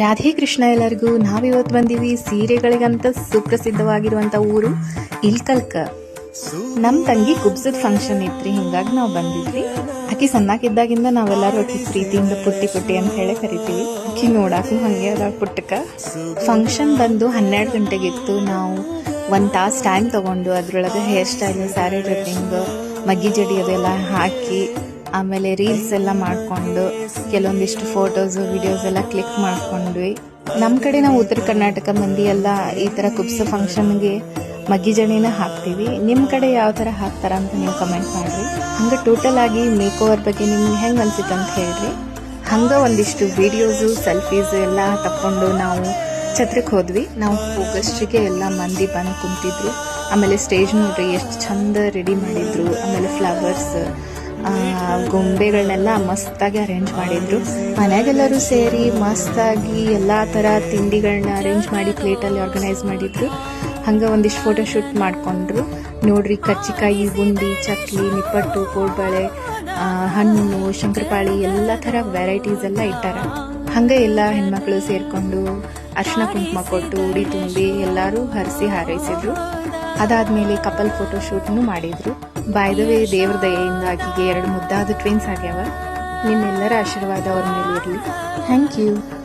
ರಾಧೆ ಕೃಷ್ಣ ಎಲ್ಲರಿಗೂ ನಾವಿವತ್ತು ಬಂದೀವಿ ಸೀರೆಗಳಿಗಂತ ಸುಪ್ರಸಿದ್ಧವಾಗಿರುವಂಥ ಊರು ಇಲ್ಕಲ್ಕ. ನಮ್ಮ ತಂಗಿ ಕುಬ್ಸದ ಫಂಕ್ಷನ್ ಇತ್ರಿ, ಹಿಂಗಾಗಿ ನಾವು ಬಂದಿದ್ವಿ. ಆಕೆ ಸಣ್ಣಾಕಿದ್ದಾಗಿಂದ ನಾವೆಲ್ಲರೂ ಆಕೆ ಪ್ರೀತಿಯಿಂದ ಪುಟ್ಟಿ ಪುಟ್ಟಿ ಅಂತ ಹೇಳಿ ಕರಿತೀವಿ. ಆಕೆ ನೋಡಾಕು ಹಂಗೆ ಅದ ಪುಟ್ಟಕ. ಫಂಕ್ಷನ್ ಬಂದು ಹನ್ನೆರಡು ಗಂಟೆಗಿತ್ತು. ನಾವು ಒಂದು ತಾಸು ಟೈಮ್ ತಗೊಂಡು ಅದ್ರೊಳಗೆ ಹೇರ್ ಸ್ಟೈಲ್ ಸ್ಯಾರಿ ಡ್ರೆಸ್ಸಿಂಗ್ ಮಗ್ಗಿ ಜಡಿ ಅದೆಲ್ಲ ಹಾಕಿ ಆಮೇಲೆ ರೀಲ್ಸ್ ಎಲ್ಲ ಮಾಡಿಕೊಂಡು ಕೆಲವೊಂದಿಷ್ಟು ಫೋಟೋಸು ವಿಡಿಯೋಸ್ ಎಲ್ಲ ಕ್ಲಿಕ್ ಮಾಡ್ಕೊಂಡ್ವಿ. ನಮ್ಮ ಕಡೆ ನಾವು ಉತ್ತರ ಕರ್ನಾಟಕ ಮಂದಿ ಎಲ್ಲ ಈ ಥರ ಕುಬ್ಸು ಫಂಕ್ಷನ್ಗೆ ಮಗ್ಗಿ ಜಣಿನ ಹಾಕ್ತೀವಿ. ನಿಮ್ಮ ಕಡೆ ಯಾವ ಥರ ಹಾಕ್ತಾರ ಅಂತ ನೀವು ಕಮೆಂಟ್ ಮಾಡಿರಿ. ಹಂಗೆ ಟೋಟಲ್ ಆಗಿ ಮೇಕ್ ಓವರ್ ಬಗ್ಗೆ ನಿಮ್ಗೆ ಹೆಂಗೆ ಅನ್ಸಿತ್ತು ಅಂತ ಹೇಳ್ರಿ. ಹಂಗೆ ಒಂದಿಷ್ಟು ವೀಡಿಯೋಸು ಸೆಲ್ಫೀಸು ಎಲ್ಲ ತಕ್ಕೊಂಡು ನಾವು ಛತ್ರಕ್ಕೆ ಹೋದ್ವಿ. ನಾವು ಹೋಗಷ್ಟಿಗೆ ಎಲ್ಲ ಮಂದಿ ಬಂದು ಕುಂತಿದ್ರು. ಆಮೇಲೆ ಸ್ಟೇಜ್ ನೋಡ್ರಿ, ಎಷ್ಟು ಚಂದ ರೆಡಿ ಮಾಡಿದ್ರು. ಆಮೇಲೆ ಫ್ಲವರ್ಸ್ ಗೊಂಬೆಗಳನ್ನೆಲ್ಲ ಮಸ್ತಾಗಿ ಅರೇಂಜ್ ಮಾಡಿದ್ರು. ಮನೆಗೆಲ್ಲರೂ ಸೇರಿ ಮಸ್ತಾಗಿ ಎಲ್ಲ ಥರ ತಿಂಡಿಗಳನ್ನ ಅರೇಂಜ್ ಮಾಡಿ ಪ್ಲೇಟಲ್ಲಿ ಆರ್ಗನೈಸ್ ಮಾಡಿದ್ರು. ಹಂಗೆ ಒಂದಿಷ್ಟು ಫೋಟೋ ಶೂಟ್ ಮಾಡಿಕೊಂಡ್ರು. ನೋಡ್ರಿ ಕಚ್ಚಿಕಾಯಿ ಬುಂದಿ, ಚಕ್ಲಿ, ನಿಪ್ಪಟ್ಟು, ಕೋಡ್ಬಳೆ ಹಣ್ಣು, ಶಂಕರಪಾಳಿ, ಎಲ್ಲ ಥರ ವೆರೈಟೀಸ್ ಎಲ್ಲ ಇಟ್ಟಾರ. ಹಂಗೆ ಎಲ್ಲ ಹೆಣ್ಮಕ್ಳು ಸೇರ್ಕೊಂಡು ಅರ್ಶಿನ ಕುಂಕುಮ ಕೊಟ್ಟು ಉಡಿ ತುಂಬಿ ಎಲ್ಲರೂ ಹರಿಸಿ ಹಾರೈಸಿದ್ರು. ಅದಾದ್ಮೇಲೆ ಕಪಲ್ ಫೋಟೋ ಶೂಟ್ನು ಮಾಡಿದ್ರು. ಬಾಯ್ದವೇ ದೇವ್ರ ದಯೆಯಿಂದ ಆಕೆಗೆ ಎರಡು ಮುದ್ದಾದ ಟ್ವಿನ್ಸ್ ಆಗ್ಯಾವ. ನಿಮ್ಮೆಲ್ಲರ ಆಶೀರ್ವಾದ ಅವ್ರ ಮೇಲೆ ಇರಲಿ ಥ್ಯಾಂಕ್ ಯು